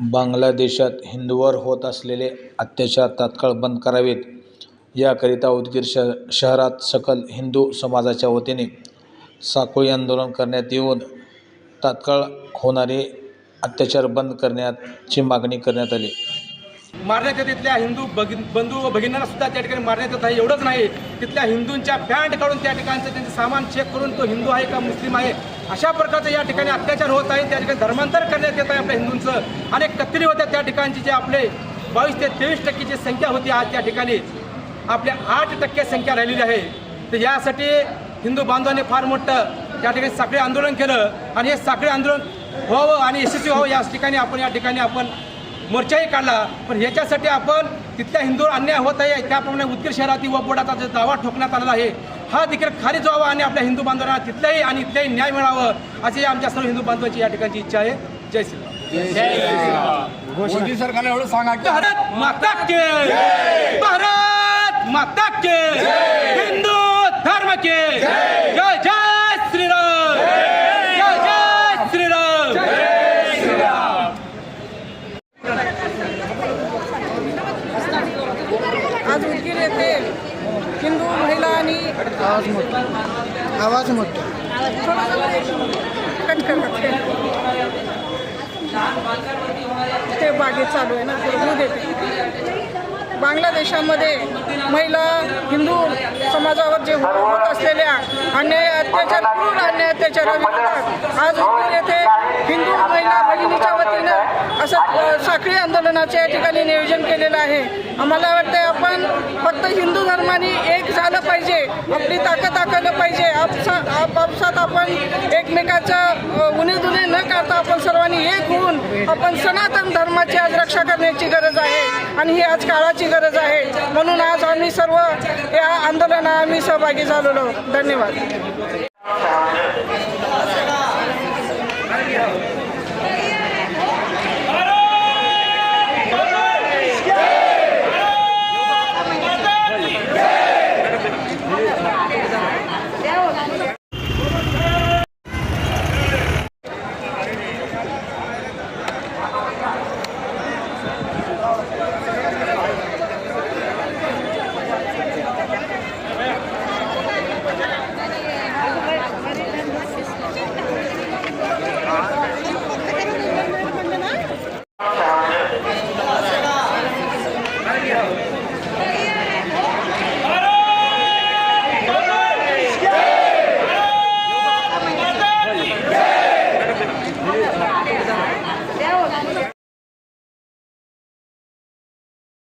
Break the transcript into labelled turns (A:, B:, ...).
A: बांगलादेशात हिंदूवर होत असलेले अत्याचार तात्काळ बंद करावेत. याकरिता उदगीर श शहरात सकल हिंदू समाजाच्या वतीने साखोळी आंदोलन करण्यात येऊन तात्काळ होणारे अत्याचार बंद करण्याची मागणी करण्यात आली.
B: मारण्यात येत तिथल्या हिंदू भगि बंधू व भगिनींना सुद्धा त्या ठिकाणी मारण्यात येत आहे. एवढंच नाही. तिथल्या हिंदूंच्या पॅन्ट काढून त्या ठिकाणचं त्यांचं सामान चेक करून तो हिंदू आहे का मुस्लिम आहे? अशा प्रकारचं या ठिकाणी अत्याचार होत आहे. त्या ठिकाणी धर्मांतर करण्यात येत आहे आपल्या हिंदूंचं. आणि कत्तरी होत्या त्या ठिकाणची जे आपले बावीस ते तेवीस टक्केची संख्या होती आज त्या ठिकाणी. आपल्या आठ टक्के संख्या राहिलेली आहे. तर यासाठी हिंदू बांधवांनी फार मोठं त्या ठिकाणी साखळी आंदोलन केलं. आणि हे साखळी आंदोलन व्हावं आणि यशस्वी व्हावं या ठिकाणी आपण या ठिकाणी आपण मोर्चाही काढला. पण ह्याच्यासाठी आपण तिथल्या हिंदूवर अन्याय होत आहे त्याप्रमाणे उदगीर शहरातील व बोर्डाचा जो दावा ठोकण्यात आलेला आहे हा देखील खाली जावा आणि आपल्या हिंदू बांधवांना तिथल्याही आणि इथल्याही न्याय मिळावं अशी आमच्या सर्व हिंदू बांधवांची या ठिकाणची इच्छा आहे. जय श्रीराम
C: मोदी सरकारला एवढं सांगा की
B: भारत माता के भारत माता के हिंदू धर्म के जय जय श्रीराम जय जय श्रीराम
D: आज येथे हिंदू महिला आणि आवाज मोठा. आवाज मोठा. ते बागेत चालू आहे ना ते देते बांगलादेशामध्ये महिला हिंदू समाजावर जे होत असलेल्या अन्याय अत्याचार क्रूर अन्याय अत्याचाराविरोधात आज येथे हिंदू महिला भगिनीच्या असं साखळी आंदोलनाचे या ठिकाणी नियोजन केलेलं आहे. आम्हाला वाटतं आपण फक्त हिंदू धर्माने एक झालं पाहिजे. आपली ताकद दाखवलं पाहिजे. आपसा आपापसात आपण एकमेकाचं उणे दुणे न करता आपण सर्वांनी एक होऊन आपण सनातन धर्माची आज रक्षा करण्याची गरज आहे आणि ही आज काळाची गरज आहे. म्हणून आज आम्ही सर्व या आंदोलनात आम्ही सहभागी झालेलो. धन्यवाद.